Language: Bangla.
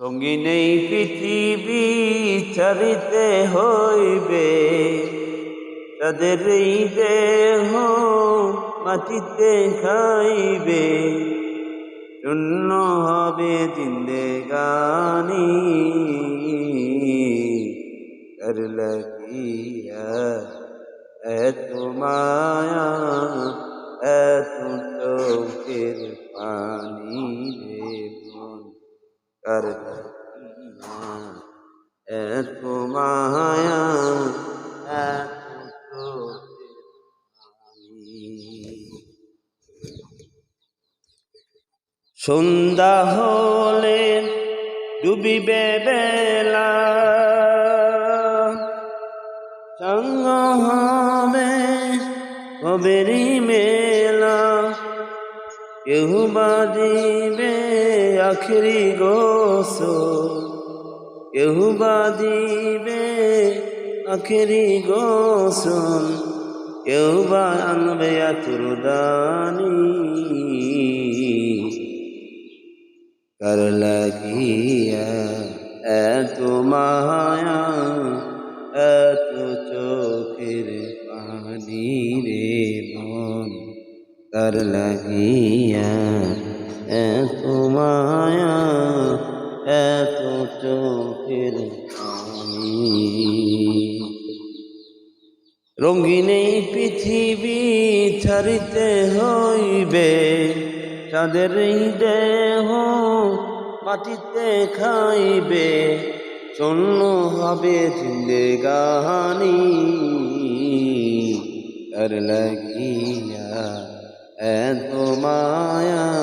রঙিন এই পৃথিবী ছাড়িতে হইবে। তাদের এই দেহ মাটিতে খাইবে। শূন্য হবে জিন্দেগানি কর লাগিয়া এত লাগিয়া এত সন্ধ্যা হলে ডুবিবে বেলা। সঙ্গ হবে কবেরি মেলা। কেউ বাদিবে আখরি গোসল? কেউ বাদিবে আখরি গোসল? কেউ বা আনবে আতুরদানি কর লাগিয়া এত মায়া, এত চোখের পানি রে মন কর লাগিয়া এত মায়া এত চোখের রঙিন এই পৃথিবী ছাড়িতে হইবে এই দেহ মাটিতে খাইবে শূন্য হবে জিন্দেগানি আর লাগিয়া এত মায়া